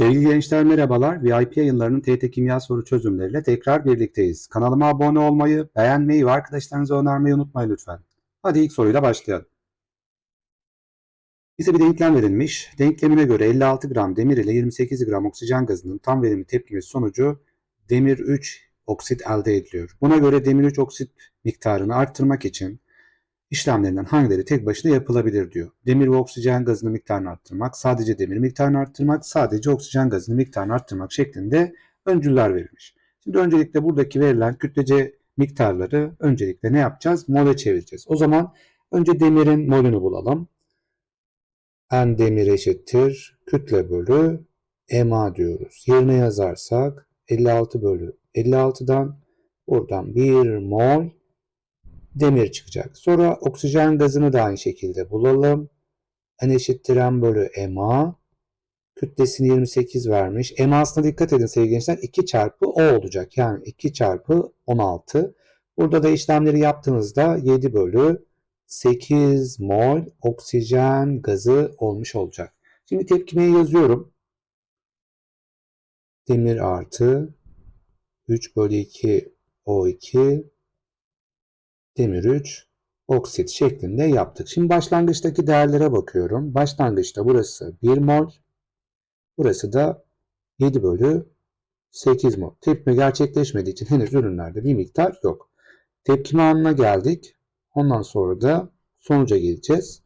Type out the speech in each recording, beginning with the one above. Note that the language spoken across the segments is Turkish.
Sevgili gençler merhabalar. VIP yayınlarının TYT Kimya soru çözümleriyle tekrar birlikteyiz. Kanalıma abone olmayı, beğenmeyi ve arkadaşlarınıza önermeyi unutmayın lütfen. Hadi ilk soruyla başlayalım. Bize bir denklem verilmiş. Denklemine göre 56 gram demir ile 28 gram oksijen gazının tam verimli tepkimesi sonucu demir 3 oksit elde ediliyor. Buna göre demir 3 oksit miktarını arttırmak için işlemlerinden hangileri tek başına yapılabilir diyor. Demir ve oksijen gazının miktarını arttırmak, sadece demir miktarını arttırmak, sadece oksijen gazının miktarını arttırmak şeklinde öncüller verilmiş. Şimdi öncelikle buradaki verilen kütlece miktarları öncelikle ne yapacağız? Mole çevireceğiz. O zaman önce demirin molünü bulalım. N demir eşittir kütle bölü MA diyoruz. Yerine yazarsak 56 bölü 56'dan buradan 1 mol demir çıkacak. Sonra oksijen gazını da aynı şekilde bulalım. N eşittir M bölü MA. Kütlesini 28 vermiş. MA'sına dikkat edin sevgili gençler. 2 çarpı O olacak. Yani 2 çarpı 16. Burada da işlemleri yaptığınızda 7 bölü 8 mol oksijen gazı olmuş olacak. Şimdi tepkimeyi yazıyorum. Demir artı 3 bölü 2 O2 demir 3 oksit şeklinde yaptık. Şimdi başlangıçtaki değerlere bakıyorum. Başlangıçta burası 1 mol. Burası da 7 bölü 8 mol. Tepkime gerçekleşmediği için henüz ürünlerde bir miktar yok. Tepkime anına geldik. Ondan sonra da sonuca geleceğiz.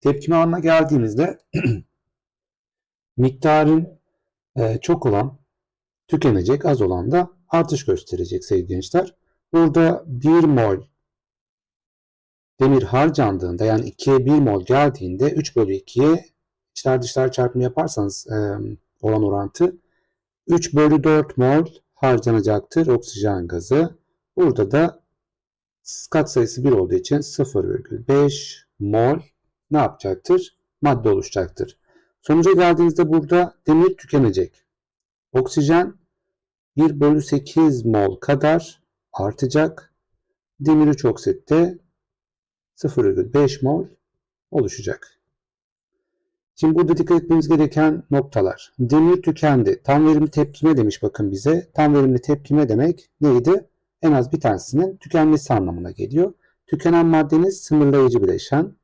Tepkime anına geldiğimizde miktarın e, çok olan tükenecek, az olan da artış gösterecek sevgili gençler. Burada 1 mol demir harcandığında yani 2'ye 1 mol geldiğinde 3 bölü 2'ye içler dışlar çarpımı yaparsanız e, olan orantı 3 bölü 4 mol harcanacaktır oksijen gazı. Burada da kat sayısı 1 olduğu için 0,5 mol ne yapacaktır? Madde oluşacaktır. Sonuca geldiğinizde burada demir tükenecek. Oksijen 1 bölü 8 mol kadar artacak. Demir 3 oksitte 0,5 mol oluşacak. Şimdi burada dikkat etmemiz gereken noktalar. Demir tükendi. Tam verimli tepkime demiş bakın bize. Tam verimli tepkime demek neydi? En az bir tanesinin tükenmesi anlamına geliyor. Tükenen maddeniz sınırlayıcı bileşen.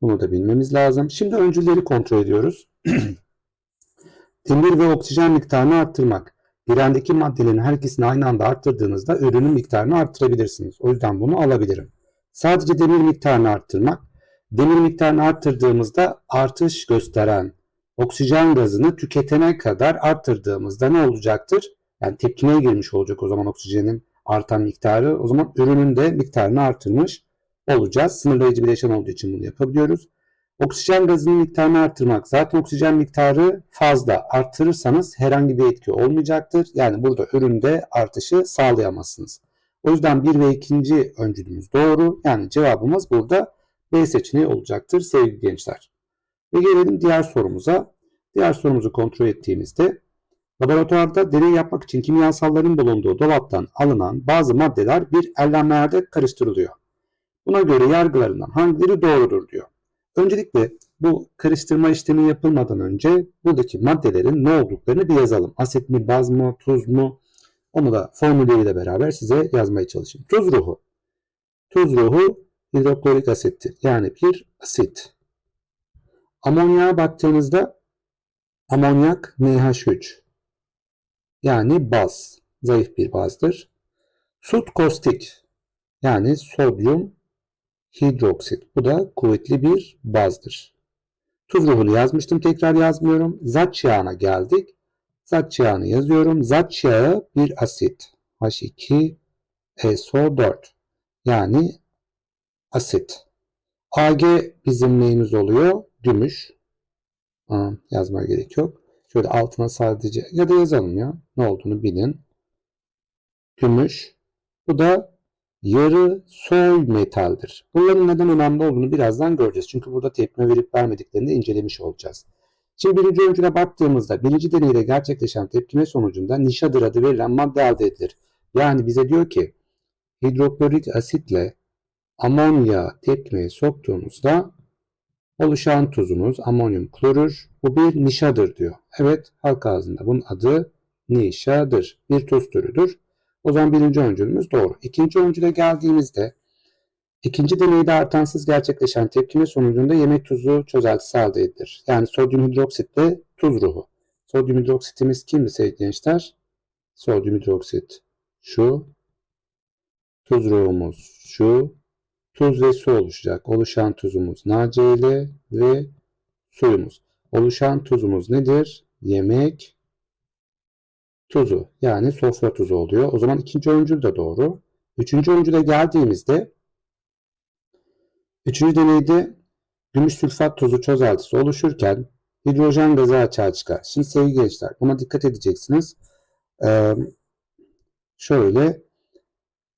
Bunu da bilmemiz lazım. Şimdi öncülleri kontrol ediyoruz. Demir ve oksijen miktarını arttırmak. Birendeki maddelerin her ikisini aynı anda arttırdığınızda ürünün miktarını arttırabilirsiniz. O yüzden bunu alabilirim. Sadece demir miktarını arttırmak. Demir miktarını arttırdığımızda artış gösteren oksijen gazını tüketene kadar arttırdığımızda ne olacaktır? Yani tepkimeye girmiş olacak o zaman oksijenin artan miktarı. O zaman ürünün de miktarını artırmış olacağız. Sınırlayıcı bileşen olduğu için bunu yapabiliyoruz. Oksijen gazının miktarını arttırmak. Zaten oksijen miktarı fazla. Arttırırsanız herhangi bir etki olmayacaktır. Yani burada üründe artışı sağlayamazsınız. O yüzden 1 ve 2. öncülümüz doğru. Yani cevabımız burada B seçeneği olacaktır sevgili gençler. Ve gelelim diğer sorumuza. Diğer sorumuzu kontrol ettiğimizde laboratuvarda deney yapmak için kimyasalların bulunduğu dolaptan alınan bazı maddeler bir ellemlerde karıştırılıyor. Buna göre yargılarından hangileri doğrudur diyor. Öncelikle bu karıştırma işlemi yapılmadan önce buradaki maddelerin ne olduklarını bir yazalım. Asit mi, baz mı, tuz mu? Onu da formülleriyle beraber size yazmaya çalışayım. Tuz ruhu. Tuz ruhu hidroklorik asittir. Yani bir asit. Amonyağa baktığınızda amonyak NH3. Yani baz. Zayıf bir bazdır. Sut kostik. Yani sodyum hidroksit. Bu da kuvvetli bir bazdır. Tuz ruhunu yazmıştım. Tekrar yazmıyorum. Zat yağına geldik. Zat yağını yazıyorum. Zat yağı bir asit. H2SO4. Yani asit. Ag bizim neyimiz oluyor? Gümüş. Aa, yazmaya gerek yok. Şöyle altına sadece ya da yazalım ya. Ne olduğunu bilin. Gümüş. Bu da yarı soy metaldir. Bunların neden önemli olduğunu birazdan göreceğiz. Çünkü burada tepkime verip vermediklerini de incelemiş olacağız. Şimdi birinci öncüne baktığımızda birinci deneyde gerçekleşen tepkime sonucunda nişadır adı verilen madde elde edilir. Yani bize diyor ki hidroklorik asitle amonya tepkimeye soktuğumuzda Oluşan tuzumuz amonyum klorür. Bu bir nişadır diyor. Evet halk ağzında bunun adı nişadır. Bir tuz türüdür. O zaman birinci öncülümüz doğru. İkinci öncüle geldiğimizde ikinci deneyde artansız gerçekleşen tepkime sonucunda yemek tuzu çözeltisi elde edilir. Yani sodyum hidroksitle tuz ruhu. Sodyum hidroksitimiz kimdi sevgili gençler? Sodyum hidroksit şu. Tuz ruhumuz şu. Tuz ve su oluşacak. Oluşan tuzumuz NaCl ve suyumuz. Oluşan tuzumuz nedir? Yemek tuzu yani sofra tuzu oluyor. O zaman ikinci öncül de doğru. Üçüncü öncüle geldiğimizde üçüncü deneyde gümüş sülfat tuzu çözeltisi oluşurken hidrojen gazı açığa çıkar. Şimdi sevgili gençler buna dikkat edeceksiniz. Ee, şöyle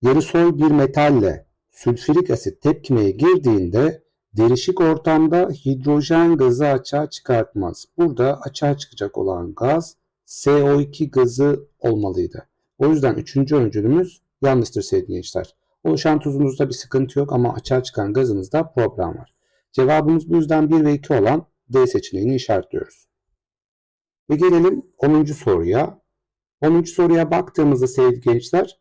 yarı soy bir metalle sülfürik asit tepkimeye girdiğinde derişik ortamda hidrojen gazı açığa çıkartmaz. Burada açığa çıkacak olan gaz CO2 gazı olmalıydı. O yüzden üçüncü öncülümüz yanlıştır sevgili gençler. Oluşan tuzunuzda bir sıkıntı yok ama açığa çıkan gazınızda problem var. Cevabımız bu yüzden 1 ve 2 olan D seçeneğini işaretliyoruz. Ve gelelim 10. soruya. 10. soruya baktığımızda sevgili gençler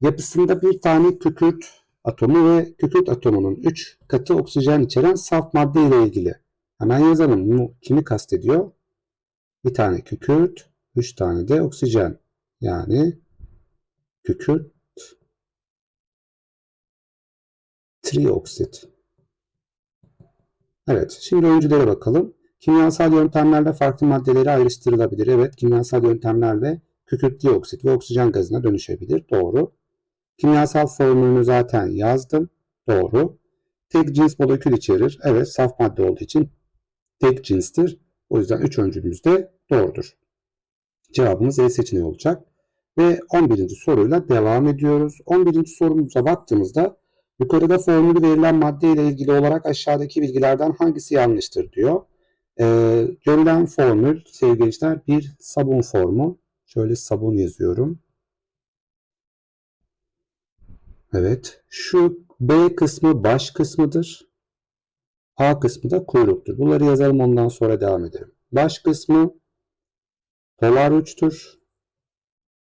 yapısında bir tane kükürt atomu ve kükürt atomunun 3 katı oksijen içeren saf madde ile ilgili. Hemen yazalım. Kimi kastediyor? Bir tane kükürt, 3 tane de oksijen. Yani kükürt trioksit. Evet, şimdi öncülere bakalım. Kimyasal yöntemlerle farklı maddeleri ayrıştırılabilir. Evet, kimyasal yöntemlerle kükürt dioksit ve oksijen gazına dönüşebilir. Doğru. Kimyasal formülünü zaten yazdım. Doğru. Tek cins molekül içerir. Evet, saf madde olduğu için tek cinstir. O yüzden 3 öncülümüz de doğrudur. Cevabımız E seçeneği olacak. Ve 11. soruyla devam ediyoruz. 11. sorumuza baktığımızda yukarıda formülü verilen madde ile ilgili olarak aşağıdaki bilgilerden hangisi yanlıştır diyor. Ee, görülen formül sevgili gençler bir sabun formu. Şöyle sabun yazıyorum. Evet. Şu B kısmı baş kısmıdır. A kısmı da kuyruktur. Bunları yazalım ondan sonra devam edelim. Baş kısmı polar uçtur.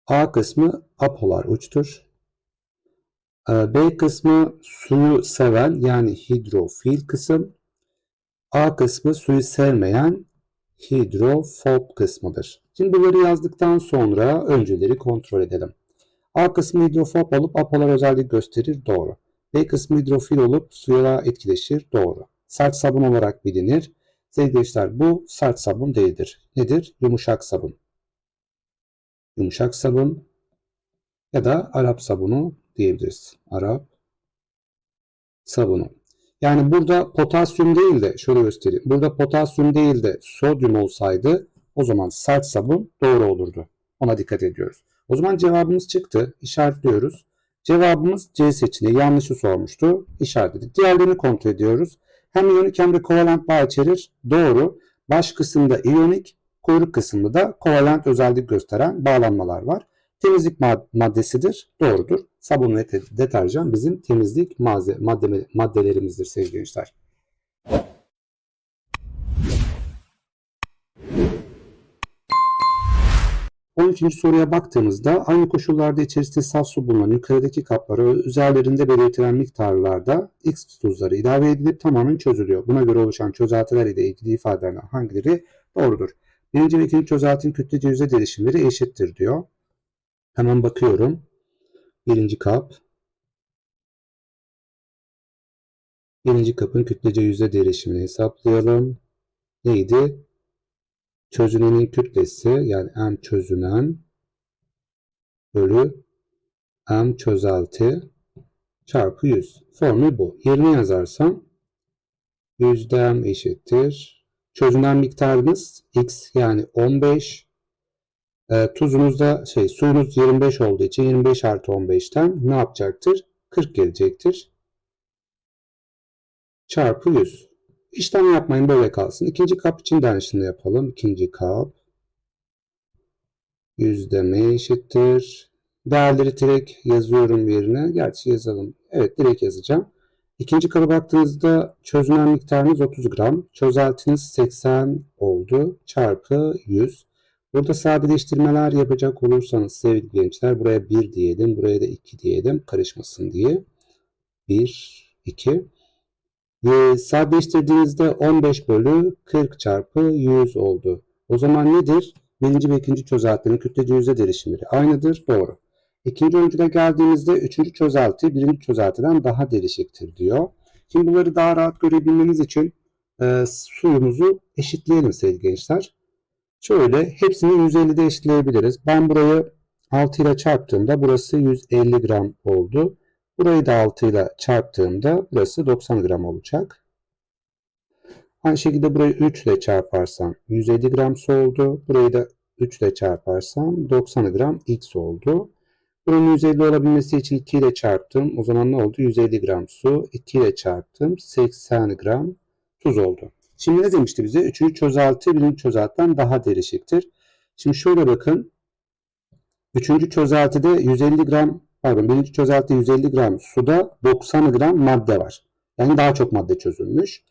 A kısmı apolar uçtur. Ee, B kısmı suyu seven yani hidrofil kısım. A kısmı suyu sevmeyen hidrofob kısmıdır. Şimdi bunları yazdıktan sonra önceleri kontrol edelim. A kısmı hidrofob olup apolar özellik gösterir. Doğru. B kısmı hidrofil olup suya etkileşir. Doğru. Sert sabun olarak bilinir. Sevgili gençler bu sert sabun değildir. Nedir? Yumuşak sabun. Yumuşak sabun ya da Arap sabunu diyebiliriz. Arap sabunu. Yani burada potasyum değil de şöyle göstereyim. Burada potasyum değil de sodyum olsaydı o zaman sert sabun doğru olurdu. Ona dikkat ediyoruz. O zaman cevabımız çıktı. İşaretliyoruz. Cevabımız C seçeneği. Yanlışı sormuştu. İşaretledik. Diğerlerini kontrol ediyoruz. Hem iyonik hem de kovalent bağ içerir. Doğru. Baş kısımda iyonik, kuyruk kısmında da kovalent özellik gösteren bağlanmalar var. Temizlik maddesidir. Doğrudur. Sabun ve deterjan bizim temizlik madde, maddelerimizdir sevgili gençler. 13. soruya baktığımızda aynı koşullarda içerisinde saf su bulunan yukarıdaki kaplara üzerlerinde belirtilen miktarlarda X tuzları ilave edilip tamamen çözülüyor. Buna göre oluşan çözeltiler ile ilgili ifadelerden hangileri doğrudur? Birinci ve ikinci çözeltinin kütlece yüzde değişimleri eşittir diyor. Hemen bakıyorum. Birinci kap. Birinci kapın kütlece yüzde değişimini hesaplayalım. Neydi? Çözünenin kütlesi yani m çözünen bölü m çözelti çarpı 100. Formül bu. Yerine yazarsam yüzde m eşittir. Çözünen miktarınız x yani 15. E, tuzunuz da şey suyunuz 25 olduğu için 25 artı 15'ten ne yapacaktır? 40 gelecektir. Çarpı 100. İşlem yapmayın böyle kalsın. İkinci kap için de aynısını yapalım. İkinci kap yüzdeme eşittir. Değerleri direkt yazıyorum yerine. Gerçi yazalım. Evet direkt yazacağım. İkinci kaba baktığınızda çözünen miktarınız 30 gram. Çözeltiniz 80 oldu. Çarpı 100. Burada sadeleştirmeler yapacak olursanız sevgili gençler buraya 1 diyelim. Buraya da 2 diyelim. Karışmasın diye. 1, 2. Ve sadeleştirdiğinizde 15 bölü 40 çarpı 100 oldu. O zaman nedir? Birinci ve ikinci çözeltinin kütlece yüzde derişimleri aynıdır. Doğru. İkinci öncüle geldiğimizde üçüncü çözelti birinci çözeltiden daha derişiktir diyor. Şimdi bunları daha rahat görebilmeniz için e, suyumuzu eşitleyelim sevgili gençler. Şöyle hepsini 150'de eşitleyebiliriz. Ben burayı 6 ile çarptığımda burası 150 gram oldu. Burayı da 6 ile çarptığımda burası 90 gram olacak. Aynı şekilde burayı 3 ile çarparsam 150 gram su oldu. Burayı da 3 ile çarparsam 90 gram x oldu. Bunun 150 olabilmesi için 2 ile çarptım. O zaman ne oldu? 150 gram su. 2 ile çarptım. 80 gram tuz oldu. Şimdi ne demişti bize? Üçüncü çözelti birinci çözeltiden daha derişiktir. Şimdi şöyle bakın. Üçüncü çözeltide 150 gram pardon birinci çözeltide 150 gram suda 90 gram madde var. Yani daha çok madde çözülmüş.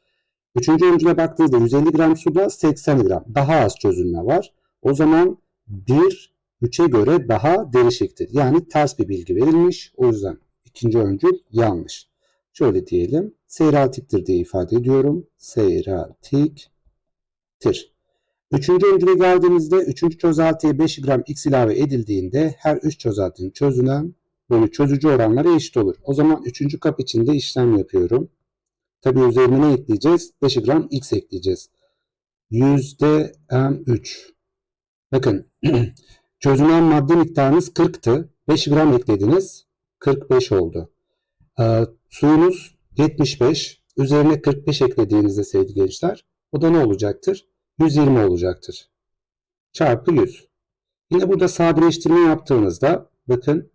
Üçüncü öncüle baktığınızda 150 gram suda 80 gram. Daha az çözülme var. O zaman 1 3'e göre daha derişiktir. Yani ters bir bilgi verilmiş. O yüzden ikinci öncül yanlış. Şöyle diyelim. Seyreltiktir diye ifade ediyorum. Seyreltiktir. Üçüncü öncüle geldiğimizde üçüncü çözeltiye 5 gram x ilave edildiğinde her üç çözeltinin çözünen böyle çözücü oranları eşit olur. O zaman üçüncü kap içinde işlem yapıyorum. Tabi üzerine ne ekleyeceğiz? 5 gram x ekleyeceğiz. Yüzde m3. Bakın çözünen madde miktarınız 40'tı. 5 gram eklediniz. 45 oldu. Ee, suyunuz 75. Üzerine 45 eklediğinizde sevgili gençler o da ne olacaktır? 120 olacaktır. Çarpı 100. Yine burada sadeleştirme yaptığınızda bakın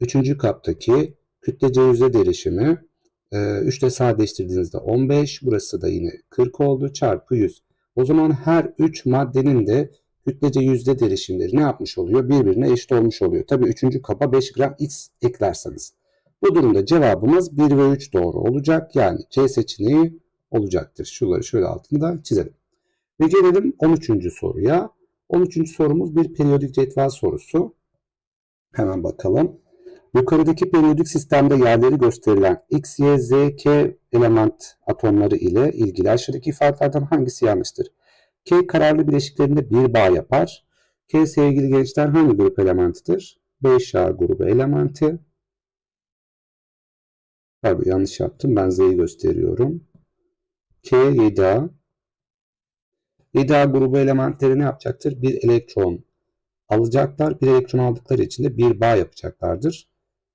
3. kaptaki kütlece yüzde derişimi 3 ile sadeleştirdiğinizde 15. Burası da yine 40 oldu. Çarpı 100. O zaman her 3 maddenin de kütlece yüzde derişimleri ne yapmış oluyor? Birbirine eşit olmuş oluyor. Tabi 3. kaba 5 gram x eklerseniz. Bu durumda cevabımız 1 ve 3 doğru olacak. Yani C seçeneği olacaktır. Şunları şöyle altını da çizelim. Ve gelelim 13. soruya. 13. sorumuz bir periyodik cetvel sorusu. Hemen bakalım. Yukarıdaki periyodik sistemde yerleri gösterilen X, Y, Z, K element atomları ile ilgili aşağıdaki ifadelerden hangisi yanlıştır? K kararlı bileşiklerinde bir bağ yapar. K sevgili gençler hangi grup elementidir? 5A grubu elementi. Pardon yanlış yaptım. Ben Z'yi gösteriyorum. K 7A. 7A grubu elementleri ne yapacaktır? Bir elektron alacaklar. Bir elektron aldıkları için de bir bağ yapacaklardır.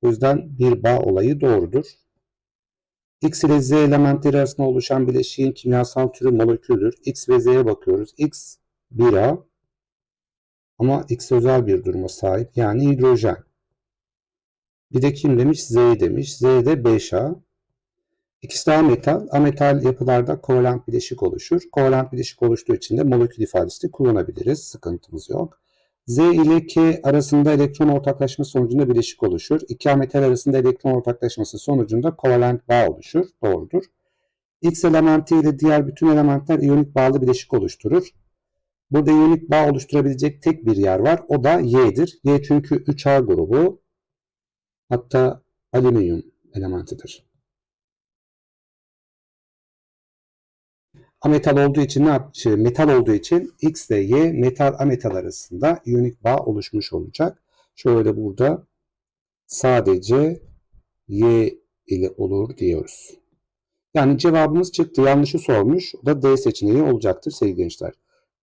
O yüzden bir bağ olayı doğrudur. X ile Z elementleri arasında oluşan bileşiğin kimyasal türü moleküldür. X ve Z'ye bakıyoruz. X 1A ama X özel bir duruma sahip yani hidrojen. Bir de kim demiş? Z demiş. Z de 5A. İkisi de ametal. Ametal yapılarda kovalent bileşik oluşur. Kovalent bileşik oluştuğu için de molekül ifadesi kullanabiliriz. Sıkıntımız yok. Z ile K arasında elektron ortaklaşması sonucunda bileşik oluşur. İki ametal arasında elektron ortaklaşması sonucunda kovalent bağ oluşur. Doğrudur. X elementi ile diğer bütün elementler iyonik bağlı bileşik oluşturur. Burada iyonik bağ oluşturabilecek tek bir yer var. O da Y'dir. Y çünkü 3A grubu. Hatta alüminyum elementidir. Ametal olduğu için ne yap şey, metal olduğu için X ile Y metal ametal arasında iyonik bağ oluşmuş olacak. Şöyle burada sadece Y ile olur diyoruz. Yani cevabımız çıktı. Yanlışı sormuş. O da D seçeneği olacaktır sevgili gençler.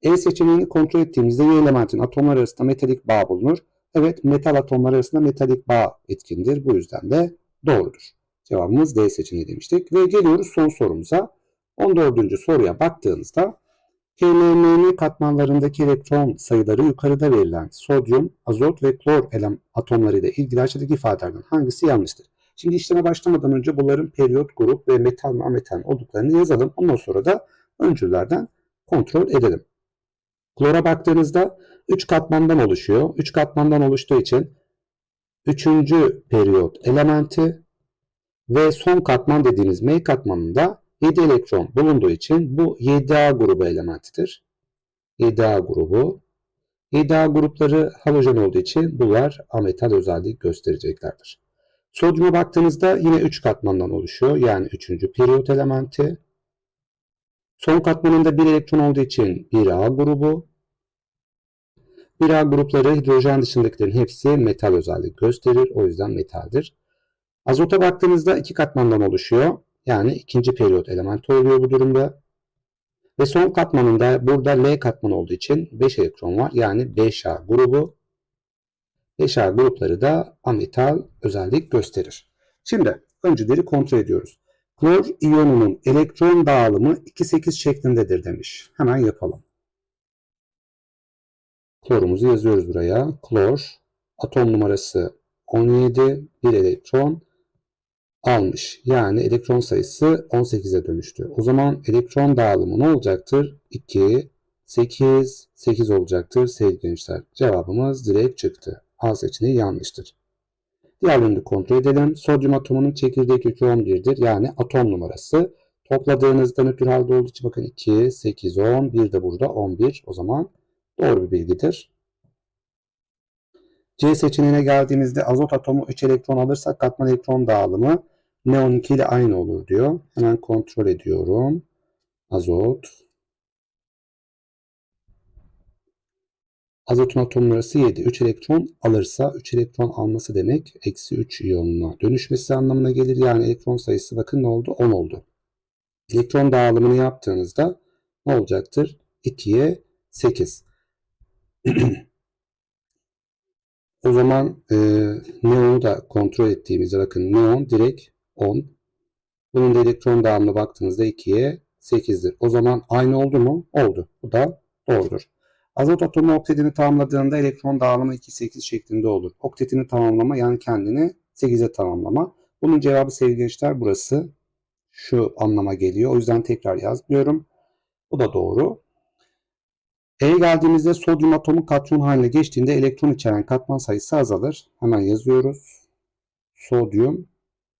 E seçeneğini kontrol ettiğimizde Y elementin atomlar arasında metalik bağ bulunur. Evet metal atomlar arasında metalik bağ etkindir. Bu yüzden de doğrudur. Cevabımız D seçeneği demiştik. Ve geliyoruz son sorumuza. 14. soruya baktığınızda KMMN katmanlarındaki elektron sayıları yukarıda verilen sodyum, azot ve klor elem atomları ile ilgili aşağıdaki ifadelerden hangisi yanlıştır? Şimdi işleme başlamadan önce bunların periyot, grup ve metal ve ametal olduklarını yazalım. Ondan sonra da öncüllerden kontrol edelim. Klora baktığınızda 3 katmandan oluşuyor. 3 katmandan oluştuğu için 3. periyot elementi Ve son katman dediğimiz M katmanında 7 elektron bulunduğu için bu 7A grubu elementidir. 7A grubu. 7A grupları halojen olduğu için bunlar ametal özellik göstereceklerdir. Sodyuma baktığınızda yine 3 katmandan oluşuyor. Yani 3. periyot elementi. Son katmanında 1 elektron olduğu için 1A grubu. 1A grupları hidrojen dışındakilerin hepsi metal özellik gösterir. O yüzden metaldir. Azota baktığınızda 2 katmandan oluşuyor. Yani ikinci periyot elementi oluyor bu durumda. Ve son katmanında burada L katmanı olduğu için 5 elektron var. Yani 5A grubu. 5A grupları da ametal özellik gösterir. Şimdi önceleri kontrol ediyoruz. Klor iyonunun elektron dağılımı 2-8 şeklindedir demiş. Hemen yapalım. Klorumuzu yazıyoruz buraya. Klor atom numarası 17, 1 elektron almış. Yani elektron sayısı 18'e dönüştü. O zaman elektron dağılımı ne olacaktır? 2, 8, 8 olacaktır sevgili gençler. Cevabımız direkt çıktı. A seçeneği yanlıştır. Diğerlerini kontrol edelim. Sodyum atomunun çekirdek yükü 11'dir. Yani atom numarası. Topladığınızda nötr halde olduğu için bakın 2, 8, 10. Bir de burada 11. O zaman doğru bir bilgidir. C seçeneğine geldiğimizde azot atomu 3 elektron alırsak katman elektron dağılımı neon 2 ile aynı olur diyor. Hemen kontrol ediyorum. Azot. Azotun atom numarası 7. 3 elektron alırsa 3 elektron alması demek eksi 3 iyonuna dönüşmesi anlamına gelir. Yani elektron sayısı bakın ne oldu? 10 oldu. Elektron dağılımını yaptığınızda ne olacaktır? 2'ye 8. o zaman e, neonu da kontrol ettiğimizde bakın neon direkt 10. Bunun da elektron dağılımına baktığınızda 2'ye 8'dir. O zaman aynı oldu mu? Oldu. Bu da doğrudur. Azot atomu oktetini tamamladığında elektron dağılımı 2-8 şeklinde olur. Oktetini tamamlama yani kendini 8'e tamamlama. Bunun cevabı sevgili gençler burası. Şu anlama geliyor. O yüzden tekrar yazmıyorum. Bu da doğru. E'ye geldiğimizde sodyum atomu katyon haline geçtiğinde elektron içeren katman sayısı azalır. Hemen yazıyoruz. Sodyum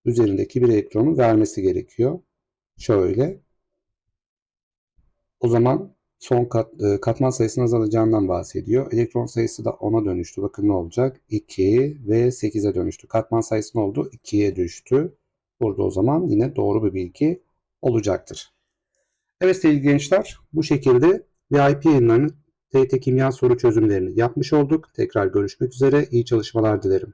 üzerindeki bir elektronu vermesi gerekiyor. Şöyle. O zaman son kat, e, katman sayısının azalacağından bahsediyor. Elektron sayısı da 10'a dönüştü. Bakın ne olacak? 2 ve 8'e dönüştü. Katman sayısı ne oldu? 2'ye düştü. Burada o zaman yine doğru bir bilgi olacaktır. Evet sevgili gençler bu şekilde VIP yayınlarının TYT kimya soru çözümlerini yapmış olduk. Tekrar görüşmek üzere. İyi çalışmalar dilerim.